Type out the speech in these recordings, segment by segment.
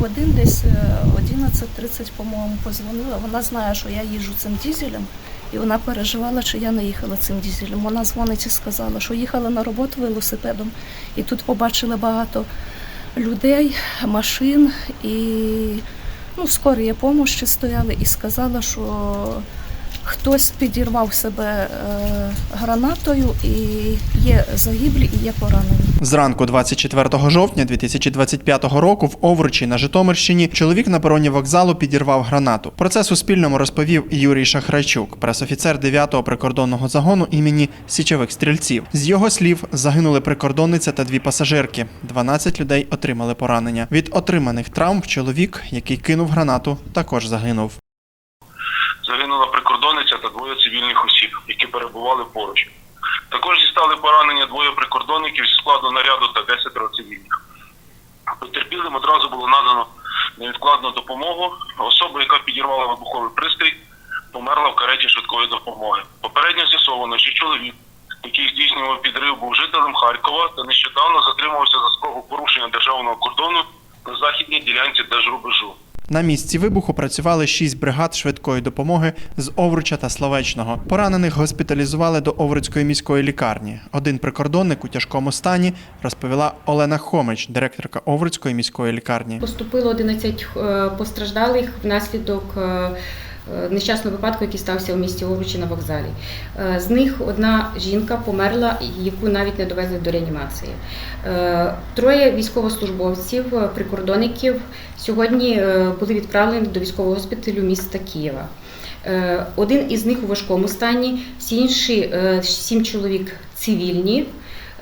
годин, десь е, 11.30, по-моєму, позвонила. Вона знає, що я їжджу цим дізелем, і вона переживала, що я не їхала цим дізелем. Вона дзвонить і сказала, що їхала на роботу велосипедом, і тут побачила багато людей, машин, і ну, скорі помощі стояли і сказала, що хтось підірвав себе е, гранатою, і є загиблі, і є поранені. Зранку 24 жовтня 2025 року в Овручі на Житомирщині чоловік на пероні вокзалу підірвав гранату. Про це Суспільному розповів Юрій Шахрайчук, пресофіцер 9-го прикордонного загону імені Січових стрільців. З його слів загинули прикордонниця та дві пасажирки. 12 людей отримали поранення. Від отриманих травм чоловік, який кинув гранату, також загинув. Загинула прикордонниця та двоє цивільних осіб, які перебували поруч. Також дістали поранення двоє прикордонників зі складу наряду та 10 цивільних. Потерпілим одразу було надано невідкладну допомогу. Особа, яка підірвала вибуховий пристрій, померла в кареті швидкої допомоги. Попередньо з'ясовано, що чоловік, який здійснював підрив, був жителем Харкова та нещодавно затримався за спробу порушення державного кордону на західній ділянці держрубежу. На місці вибуху працювали шість бригад швидкої допомоги з Овруча та Словечного. Поранених госпіталізували до Овруцької міської лікарні. Один прикордонник у тяжкому стані розповіла Олена Хомич, директорка Овруцької міської лікарні. Поступило 11 е, постраждалих внаслідок е, нещасного випадку, який стався у місті Овручі на вокзалі. Е, З них одна жінка померла, яку навіть не довезли до реанімації. Е, Троє військовослужбовців, е, прикордонників сьогодні е, були відправлені до військового госпіталю міста Києва. Е, Один із них у важкому стані, всі інші е, сім чоловік цивільні,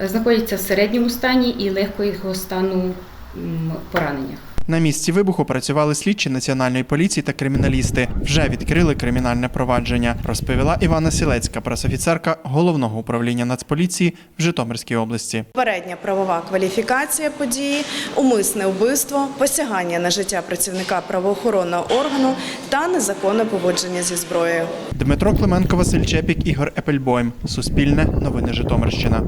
е, знаходяться в середньому стані і легкого стану пораненнях. На місці вибуху працювали слідчі національної поліції та криміналісти. Вже відкрили кримінальне провадження, розповіла Івана Сілецька, пресофіцерка головного управління Нацполіції в Житомирській області. Попередня правова кваліфікація події, умисне вбивство, посягання на життя працівника правоохоронного органу та незаконне поводження зі зброєю. Дмитро Клименко, Василь Чепік, Ігор Епельбойм. Суспільне новини Житомирщина.